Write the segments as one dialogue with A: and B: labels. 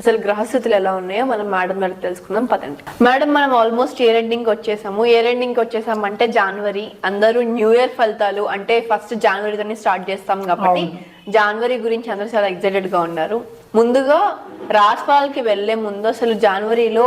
A: అసలు గ్రహస్థితులు ఎలా ఉన్నాయో మనం మేడం గారికి తెలుసుకుందాం పదండి. మేడం మనం ఆల్మోస్ట్ ఇయర్ ఎండింగ్ వచ్చేసాము. ఇయర్ ఎండింగ్ వచ్చేసామంటే జనవరి అందరూ న్యూ ఇయర్ ఫలితాలు అంటే ఫస్ట్ జనవరితోనే స్టార్ట్ చేస్తాం కాబట్టి జనవరి గురించి అందరూ చాలా ఎక్సైటెడ్గా ఉన్నారు. ముందుగా రాశిఫలాలకి వెళ్ళే ముందు అసలు జనవరిలో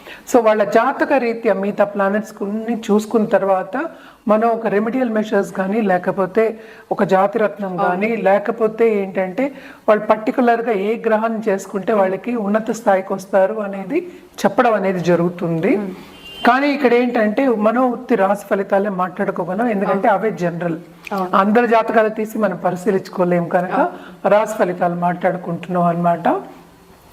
B: సో వాళ్ళ జాతక రీత్యా మిగతా ప్లానెట్స్ కొన్ని చూసుకున్న తర్వాత మనం ఒక రెమెడియల్ మెషర్స్ కానీ లేకపోతే ఒక జాతిరత్నం కానీ లేకపోతే ఏంటంటే వాళ్ళు పర్టికులర్గా ఏ గ్రహం చేసుకుంటే వాళ్ళకి ఉన్నత స్థాయికి వస్తారు అనేది చెప్పడం అనేది జరుగుతుంది. కానీ ఇక్కడ ఏంటంటే మనం ఉత్తి రాశి ఫలితాలే మాట్లాడుకోగలం. ఎందుకంటే అవే జనరల్ అందరి జాతకాలు తీసి మనం పరిశీలించుకోలేం కనుక రాశి ఫలితాలు మాట్లాడుకుంటున్నాం అన్నమాట.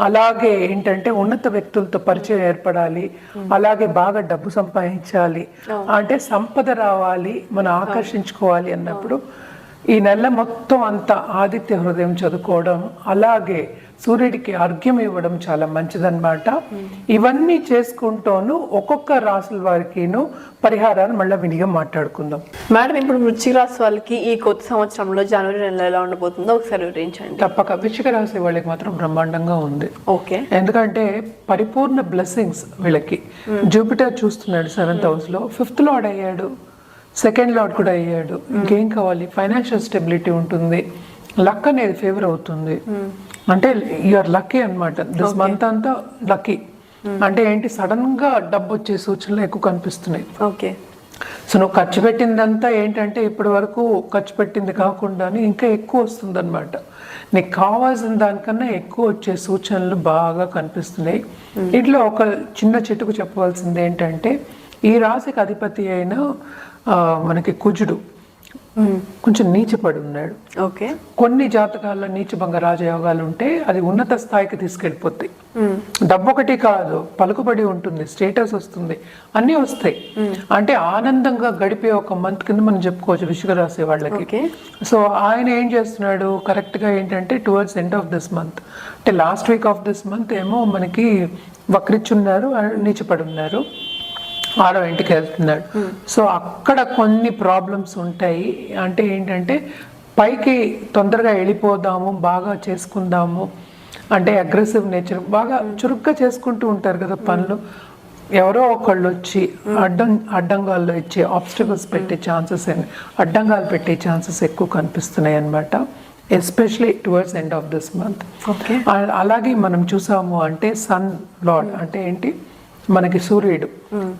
B: అలాగే ఏంటంటే ఉన్నత వ్యక్తులతో పరిచయం ఏర్పడాలి. అలాగే బాగా డబ్బు సంపాదించాలి. అంటే సంపద రావాలి. మనం ఆకర్షించుకోవాలి అన్నప్పుడు ఈ నెల మొత్తం అంతా ఆదిత్య హృదయం చదువుకోవడం అలాగే సూర్యుడికి అర్ఘ్యం ఇవ్వడం చాలా మంచిదన్నమాట. ఇవన్నీ చేసుకుంటూను ఒక్కొక్క రాసుల వారికిను పరిహారాలు మళ్ళీ వినిగా మాట్లాడుకుందాం.
A: మేడం ఇప్పుడు వృశ్చిక రాశి వాళ్ళకి ఈ కొత్త సంవత్సరంలో జనవరి నెల ఎలా ఉండబోతుందో ఒకసారి వివరించండి.
B: తప్పక. వృశ్చిక రాశి వాళ్ళకి మాత్రం బ్రహ్మాండంగా ఉంది.
A: ఓకే.
B: ఎందుకంటే పరిపూర్ణ బ్లెస్సింగ్స్ వీళ్ళకి. జూపిటర్ చూస్తున్నాడు సెవెంత్ హౌస్లో ఫిఫ్త్లో అయ్యాడు సెకండ్ లార్డ్ కూడా అయ్యాడు. ఇంకేం కావాలి? ఫైనాన్షియల్ స్టెబిలిటీ ఉంటుంది. లక్ అనేది ఫేవర్ అవుతుంది. అంటే యూఆర్ లక్కీ అన్నమాట. దిస్ మంత్ అంతా లక్కీ అంటే ఏంటి? సడన్గా డబ్బు వచ్చే సూచనలు ఎక్కువ కనిపిస్తున్నాయి.
A: ఓకే
B: సో నువ్వు ఖర్చు పెట్టిందంతా ఏంటంటే ఇప్పటి వరకు ఖర్చు పెట్టింది కాకుండా ఇంకా ఎక్కువ వస్తుంది అనమాట నీకు కావాల్సిన దానికన్నా ఎక్కువ వచ్చే సూచనలు బాగా కనిపిస్తున్నాయి. ఇట్లా ఒక చిన్న చెట్టుకు చెప్పవలసింది ఏంటంటే ఈ రాశికి అధిపతి అయిన మనకి కుజుడు కొంచెం నీచపడి ఉన్నాడు.
A: ఓకే.
B: కొన్ని జాతకాల్లో నీచభంగ రాజయోగాలు ఉంటే అది ఉన్నత స్థాయికి తీసుకెళ్ళిపోతాయి డబ్బు ఒకటి కాదు పలుకుబడి ఉంటుంది స్టేటస్ వస్తుంది అన్నీ వస్తాయి. అంటే ఆనందంగా గడిపే ఒక మంత్ కింద మనం చెప్పుకోవచ్చు విషుక రాసే వాళ్ళకి. సో ఆయన ఏం చేస్తున్నాడు? కరెక్ట్గా ఏంటంటే towards end of this month అంటే last week of this month ఏమో మనకి వక్రిచ్చున్నారు నీచపడి ఉన్నారు. ఆరో ఇంటికి వెళ్తున్నాడు. సో అక్కడ కొన్ని ప్రాబ్లమ్స్ ఉంటాయి. అంటే ఏంటంటే పైకి తొందరగా వెళ్ళిపోదాము బాగా చేసుకుందాము. అంటే అగ్రెసివ్ నేచర్ బాగా చురుగ్గా చేసుకుంటూ ఉంటారు కదా పనులు. ఎవరో ఒకళ్ళు వచ్చి అడ్డం అడ్డంగాల్లో ఇచ్చే ఆబ్స్టికల్స్ పెట్టే ఛాన్సెస్ అడ్డంగాలు పెట్టే ఛాన్సెస్ ఎక్కువ కనిపిస్తున్నాయి అన్నమాట. Especially towards end of this month
A: okay
B: అలాగే మనం చూసాము అంటే సన్ లార్డ్ అంటే ఏంటి? మనకి సూర్యుడు.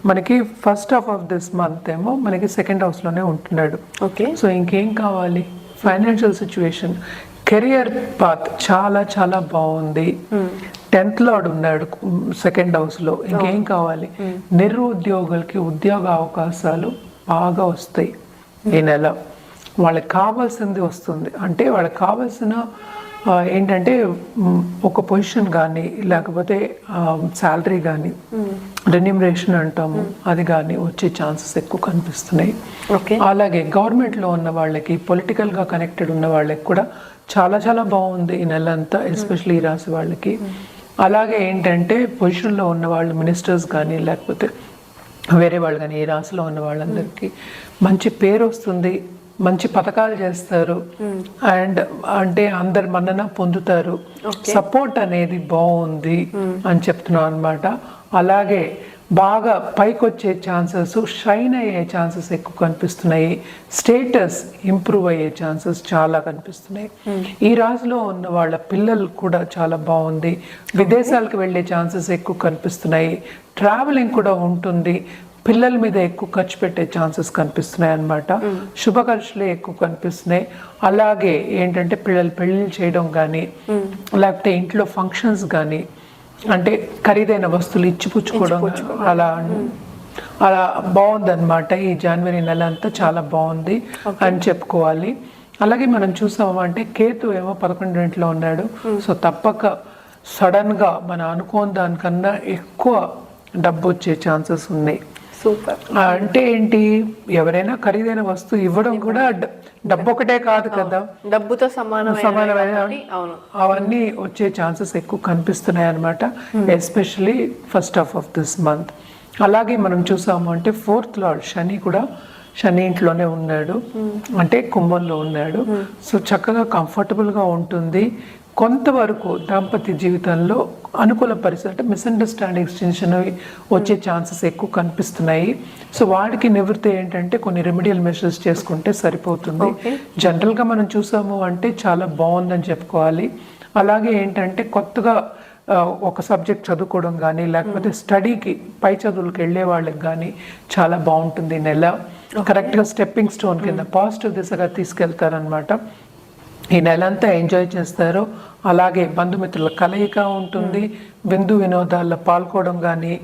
B: మనకి first half of this month ఏమో మనకి సెకండ్ హౌస్లోనే ఉంటున్నాడు.
A: ఓకే.
B: సో ఇంకేం కావాలి? ఫైనాన్షియల్ సిచ్యువేషన్ కెరియర్ పాత్ చాలా చాలా బాగుంది. టెన్త్ లార్డ్ ఉన్నాడు సెకండ్ హౌస్లో. ఇంకేం కావాలి? నిరుద్యోగులకి ఉద్యోగ అవకాశాలు బాగా వస్తాయి ఈ నెల. వాళ్ళకి కావాల్సింది వస్తుంది. అంటే వాళ్ళకి కావాల్సిన ఏంటంటే ఒక పొజిషన్ కానీ లేకపోతే శాలరీ కానీ రెన్యూమరేషన్ అంటాము అది కానీ వచ్చే ఛాన్సెస్ ఎక్కువ కనిపిస్తున్నాయి.
A: ఓకే.
B: అలాగే గవర్నమెంట్లో ఉన్న వాళ్ళకి పొలిటికల్గా కనెక్టెడ్ ఉన్న వాళ్ళకి కూడా చాలా చాలా బాగుంది ఈ నెల అంతా ఎస్పెషల్లీ ఈ రాశి వాళ్ళకి. అలాగే ఏంటంటే పొజిషన్లో ఉన్న వాళ్ళు మినిస్టర్స్ కానీ లేకపోతే వేరే వాళ్ళు కానీ ఈ రాశిలో ఉన్న వాళ్ళందరికీ మంచి పేరు వస్తుంది. మంచి పథకాలు చేస్తారు. అండ్ అంటే అందరు మన్నన పొందుతారు. సపోర్ట్ అనేది బాగుంది అని చెప్తున్నాను అనమాట అలాగే బాగా పైకి వచ్చే ఛాన్సెస్ షైన్ అయ్యే ఛాన్సెస్ ఎక్కువ కనిపిస్తున్నాయి. స్టేటస్ ఇంప్రూవ్ అయ్యే ఛాన్సెస్ చాలా కనిపిస్తున్నాయి. ఈ రాశిలో ఉన్న వాళ్ళ పిల్లలు కూడా చాలా బాగుంది. విదేశాలకు వెళ్ళే ఛాన్సెస్ ఎక్కువ కనిపిస్తున్నాయి. ట్రావెలింగ్ కూడా ఉంటుంది. పిల్లల మీద ఎక్కువ ఖర్చు పెట్టే ఛాన్సెస్ కనిపిస్తున్నాయి అన్నమాట. శుభ ఖర్చులే ఎక్కువ కనిపిస్తున్నాయి. అలాగే ఏంటంటే పిల్లలు పెళ్ళిళ్ళు చేయడం కానీ లేకపోతే ఇంట్లో ఫంక్షన్స్ కానీ అంటే ఖరీదైన వస్తువులు ఇచ్చిపుచ్చుకోవడం అలా అలా బాగుందన్నమాట. ఈ జనవరి నెల అంతా చాలా బాగుంది అని చెప్పుకోవాలి. అలాగే మనం చూసాము అంటే కేతు ఏమో పదకొండు ఇంట్లో ఉన్నాడు సో తప్పక సడన్గా మనం అనుకోని దానికన్నా ఎక్కువ డబ్బు వచ్చే ఛాన్సెస్ ఉన్నాయి.
A: సూపర్.
B: అంటే ఏంటి? ఎవరైనా ఖరీదైన వస్తువు ఇవ్వడం కూడా డబ్బు ఒకటే కాదు కదా?
A: డబ్బుతో సమానమైన
B: అవన్నీ వచ్చే ఛాన్సెస్ ఎక్కువ కనిపిస్తున్నాయి అనమాట especially first half of this month. అలాగే మనం చూసాము అంటే ఫోర్త్ లార్డ్ శని కూడా శని ఇంట్లోనే ఉన్నాడు. అంటే కుంభంలో ఉన్నాడు. సో చక్కగా comfortable గా ఉంటుంది. కొంతవరకు దాంపత్య జీవితంలో అనుకూల పరిస్థితి అంటే మిస్అండర్స్టాండింగ్స్ చిన్న చిన్నవి వచ్చే ఛాన్సెస్ ఎక్కువ కనిపిస్తున్నాయి. సో వాటికి నివృత్తి ఏంటంటే కొన్ని రెమెడియల్ మెషర్స్ చేసుకుంటే సరిపోతుంది. జనరల్గా మనం చూసాము అంటే చాలా బాగుందని చెప్పుకోవాలి. అలాగే ఏంటంటే కొత్తగా ఒక సబ్జెక్ట్ చదువుకోవడం కానీ లేకపోతే స్టడీకి పై చదువులకు వెళ్ళే వాళ్ళకి కానీ చాలా బాగుంటుంది నెల. కరెక్ట్గా స్టెప్పింగ్ స్టోన్ కింద పాజిటివ్ దిశగా తీసుకెళ్తారనమాట ఈ నెల అంతా ఎంజాయ్ చేస్తారు. అలాగే బంధుమిత్రుల కలయిక ఉంటుంది. విందు వినోదాల్లో పాల్గొనడం కానీ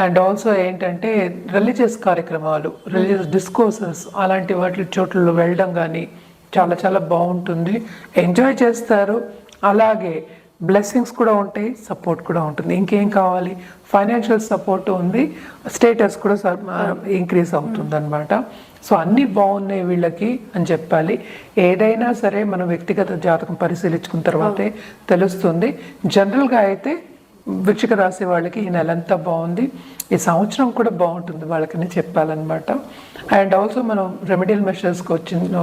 B: అండ్ ఆల్సో ఏంటంటే రిలీజియస్ కార్యక్రమాలు రిలీజియస్ డిస్కోర్సెస్ అలాంటి వాటి చోట్లలో వెళ్ళడం కానీ చాలా చాలా బాగుంటుంది ఎంజాయ్ చేస్తారు. అలాగే బ్లెస్సింగ్స్ కూడా ఉంటాయి సపోర్ట్ కూడా ఉంటుంది. ఇంకేం కావాలి? ఫైనాన్షియల్ సపోర్ట్ ఉంది స్టేటస్ కూడా ఇంక్రీజ్ అవుతుంది అనమాట సో అన్నీ బాగున్నాయి వీళ్ళకి అని చెప్పాలి. ఏదైనా సరే మనం వ్యక్తిగత జాతకం పరిశీలించుకున్న తర్వాతే తెలుస్తుంది. జనరల్గా అయితే వృచ్చిక రాశి వాళ్ళకి ఈ నెలంతా బాగుంది. ఈ సంవత్సరం కూడా బాగుంటుంది వాళ్ళకని చెప్పాలన్నమాట. అండ్ ఆల్సో మనం రెమెడియల్ మెషర్స్కి వచ్చిన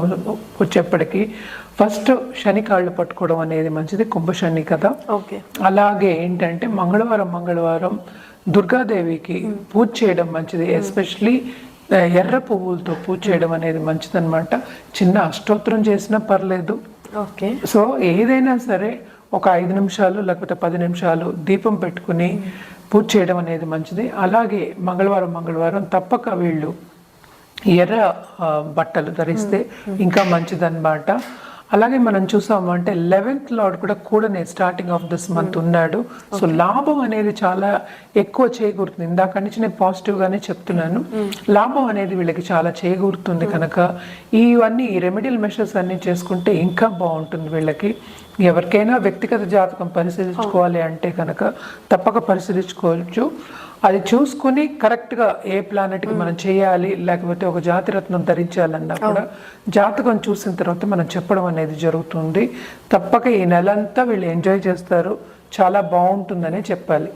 B: వచ్చేప్పటికి ఫస్ట్ శని కాళ్ళు పట్టుకోవడం అనేది మంచిది కుంభ శని కదా.
A: ఓకే.
B: అలాగే ఏంటంటే మంగళవారం మంగళవారం దుర్గాదేవికి పూజ చేయడం మంచిది. ఎస్పెషలీ ఎర్ర పువ్వులతో పూజ చేయడం అనేది మంచిదన్నమాట. చిన్న అష్టోత్తరం చేసినా పర్లేదు.
A: ఓకే.
B: సో ఏదైనా సరే ఒక ఐదు నిమిషాలు లేకపోతే పది నిమిషాలు దీపం పెట్టుకుని పూజ చేయడం అనేది మంచిది. అలాగే మంగళవారం మంగళవారం తప్పక వీళ్ళు ఎర్ర బట్టలు ధరిస్తే ఇంకా మంచిదన్నమాట. అలాగే మనం చూసాము అంటే లెవెన్త్ లార్డ్ కూడా కూడానే స్టార్టింగ్ ఆఫ్ దిస్ మంత్ ఉన్నాడు. సో లాభం అనేది చాలా ఎక్కువ చేకూరుతుంది. ఇందాక నుంచి నేను పాజిటివ్ గానే చెప్తున్నాను. లాభం అనేది వీళ్ళకి చాలా చేకూరుతుంది కనుక ఇవన్నీ రెమెడియల్ మెషర్స్ అన్ని చేసుకుంటే ఇంకా బాగుంటుంది వీళ్ళకి. ఎవరికైనా వ్యక్తిగత జాతకం పరిశీలించుకోవాలి అంటే కనుక తప్పక పరిశీలించుకోవచ్చు. అది చూసుకుని కరెక్ట్గా ఏ ప్లానెట్కి మనం చేయాలి లేకపోతే ఒక జాతిరత్నం ధరించాలన్నా కూడా జాతకం చూసిన తర్వాత మనం చెప్పడం అనేది జరుగుతుంది. తప్పక ఈ నెలంతా వీళ్ళు ఎంజాయ్ చేస్తారు. చాలా బాగుంటుందనే చెప్పాలి.